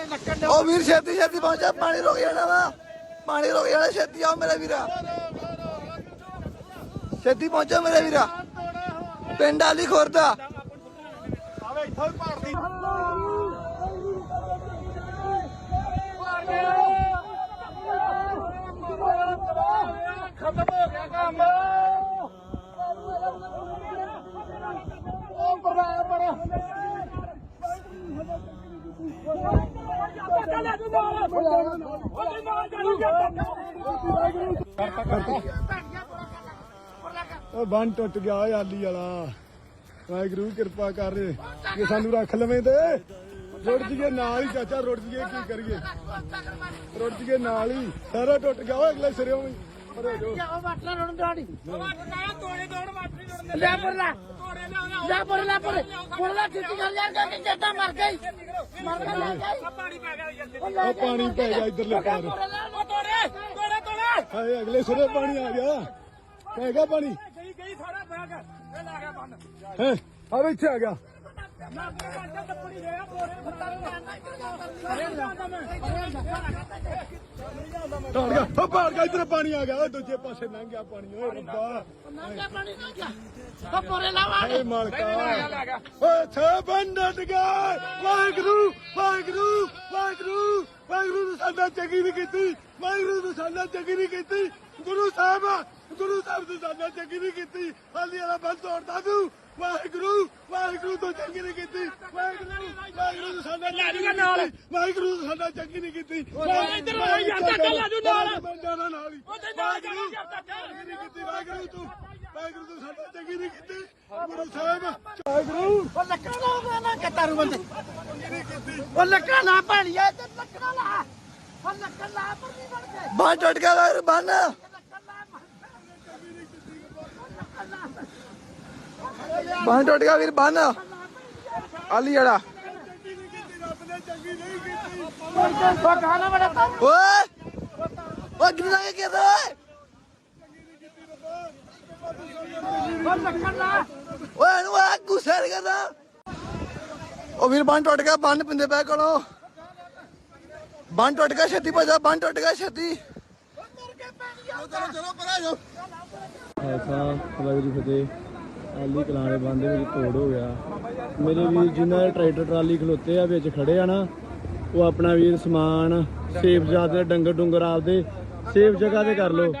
ਉਹ ਵੀਰ ਛੇਤੀ ਛੇਤੀ ਪਹੁੰਚਾ ਪਾਣੀ ਰੁਕ ਜਾਣਾ ਵਾ। ਪਾਣੀ ਰੁਕ ਜਾਣਾ ਛੇਤੀ ਆਓ ਮੇਰਾ ਵੀਰਾ। ਛੇਤੀ ਪਹੁੰਚੋ ਮੇਰੇ ਵੀਰਾ। ਪਿੰਡ ਆਲੀ ਖੁਰਦਾ ਆਵੇ ਇੱਥੋਂ ਹੀ ਭਾਰਤੀ ਖਤਮ ਹੋ ਗਿਆ ਕੰਮ ਉਹ ਪਰਦਾ ਪਰ ਉਹ ਬੰਨ ਟੁੱਟ ਗਿਆ ਓਏ ਆਲੀ ਵਾਲਾ। ਵਾਹਿਗੁਰੂ ਕਿਰਪਾ ਕਰ ਕਿ ਸਾਨੂੰ ਰੱਖ ਲਵੇਂ ਤੇ। ਰੁੜ ਜੀਏ ਨਾਲ ਹੀ ਚਾਚਾ ਰੁੜ ਜੀਏ ਕੀ ਕਰੀਏ? ਰੁੜ ਜੀਏ ਨਾਲ ਹੀ। ਸਾਰਾ ਟੁੱਟ ਗਿਆ ਓਏ ਅਗਲੇ ਸਿਰੇ ਵੀ ਪਰੇ ਜੋ ਉਹ ਬਾਟਲਾ ਰੋਣ ਦਾੜੀ ਲੈ ਪਰ ਲੈ। ਲੈ। ਪਰ ਲੈ ਪਰ। ਪਰ ਲੈ ਕਿੱਥੇ ਗੱਲ ਯਾਰ ਕਿ ਜੱਟਾ ਮਰ ਗਈ ਉਹ ਪਾਣੀ ਪੈ ਗਿਆ ਇਧਰਲੇ ਪਾਰ। ਉਹ ਤੋੜੇ ਤੋੜੇ ਤੋੜੇ। ਹਾਏ ਅਗਲੇ ਸਿਰੇ ਪਾਣੀ ਆ ਗਿਆ। ਪੈ ਗਿਆ ਪਾਣੀ? ਗਈ ਗਈ ਸਾਰਾ ਬੈਗ। ਇਹ ਲਾ ਗਿਆ ਬੰਨ ਹੈ ਆ ਇੱਥੇ ਆ ਗਿਆ ਨਾ ਬੰਦਾ ਟੱਪੜੀ ਗਿਆ ਤੋੜੇ ਫੱਟਾ ਟਾੜ ਗਿਆ। ਉਹ ਪਾੜ ਗਿਆ ਇਧਰ ਪਾਣੀ ਆ ਗਿਆ। ਓਏ ਦੂਜੇ ਪਾਸੇ ਲੰਘ ਗਿਆ ਪਾਣੀ। ਓਏ ਰੱਬਾ। ਨਾ ਪਾਣੀ ਨਾ ਗਿਆ। ਉਹ ਪੋਰੇ ਲਾਵਾ। ਏ ਮਾਲਕਾ। ਓਏ ਥੇ ਬੰਦਟ ਗਏ ਵਾਹਿਗੁਰੂ ਵਾਹਿਗੁਰੂ ਵਾਹਿਗੁਰੂ। ਵਾਹਿਗੁਰੂ ਨੇ ਸਾਡਾ ਚੰਗੀ ਨਹੀਂ ਕੀਤੀ। ਵਾਹਿਗੁਰੂ ਨੇ ਸਾਡਾ ਚੰਗੀ ਨਹੀਂ ਕੀਤੀ। ਗੁਰੂ ਸਾਹਿਬ ਗੁਰੂ ਸਾਹਿਬ ਨੇ ਸਾਡਾ ਚੰਗੀ ਨਹੀਂ ਕੀਤੀ। ਹਾਲੀ ਵਾਲਾ ਬੰਦ ਤੋੜਦਾ ਤੂੰ ਵਾਹਿਗੁਰੂ ਵਾਹਿਗੁਰੂ ਤੋਂ ਚੰਗੀ ਨਹੀਂ ਕੀਤੀ। ਵਾਹਿਗੁਰੂ ਵਾਹਿਗੁਰੂ ਸਾਡਾ ਕੀਤੀ। ਵਾਹਿਗੁਰੂ ਸਾਡਾ ਚੰਗੀ ਨਹੀਂ ਕੀਤੀ। ਇੱਧਰ। ਆ ਯਾਰ, ਧੱਕਾ ਲਾ ਜੂ ਨਾਲ। ਮੈਂ ਜਾਣਾ ਨਾਲ ਹੀ। ਉਹਦੇ ਨਾਲ ਜਾਣਾ ਵਾਹਿਗੁਰੂ, ਯਾਰ, ਧੱਕਾ। ਚੰਗੀ ਨਹੀਂ ਕੀਤੀ ਵਾਹਿਗੁਰੂ ਤੂੰ। ਵਾਹਿਗੁਰੂ ਤੂੰ ਸਾਡਾ ਚੰਗੀ ਨਹੀਂ ਕੀਤੀ। ਗੁਰੂ ਸਾਹਿਬ। ਵਾਹਿਗੁਰੂ। ਉਹ ਲੱਕੜਾ ਲਾ ਨਾ ਕਤਾਰੂ ਬੰਦੇ। ਉਹ ਲੱਕੜਾ ਨਾ ਭਾਣੀਆ ਤੇ ਲੱਕੜਾ ਲਾ। ਉਹ ਲੱਕੜਾ ਲਾ ਪਰ ਨਹੀਂ ਬਣ ਕੇ ਬੰਨ ਟੁੱਟ ਗਿਆ ਵੀਰ ਬੰਨ ਲੱਕੜਾ ਲਾ ਬੰਨ ਟੁੱਟ ਗਿਆ ਵੀਰ ਬੰਨ ਆਲੀ ਵਾਲਾ। ਓਏ ਓਏ ਕਿੰਨਾ ਕੇ ਕਿਹਦਾ ਓਏ ਓਏ ਇਹਨੂੰ ਆ ਗੁੱਸੇ ਕਰਦਾ ਉਹ ਵੀਰ ਬੰਨ ਟੁੱਟ ਗਿਆ ਬੰਨ ਪਿੰਦੇ ਪੈ ਕੋਲੋਂ ਬੰਨ ਟੁੱਟ ਗਿਆ ਛੇਤੀ ਭਜਾ ਬੰਨ ਟੁੱਟ ਗਿਆ ਛੇਤੀ ਚਲੋ ਚਲੋ ਪਰਾਂ ਜਾਓ ਐਸਾ ਵਾਹਿਗੁਰੂ ਫਤਿਹ ਆਲੀ ਕਲਾਣੇ ਬੰਦੇ ਵਿੱਚ ਤੋੜ ਹੋ ਗਿਆ। ਮੇਰੇ ਵੀਰ ਜਿਨ੍ਹਾਂ ਦੇ ਟਰੈਕਟਰ ਟਰਾਲੀ ਖਲੋਤੇ ਆ, ਵਿੱਚ ਖੜੇ ਆ ਨਾ, ਉਹ ਆਪਣਾ ਵੀਰ ਸਮਾਨ, ਸੇਫ ਜਾਤ ਦੇ ਡੰਗਰ ਡੁੰਗਰ ਆਪਦੇ, ਸੇਫ ਜਗ੍ਹਾ ਤੇ ਕਰ ਲਓ।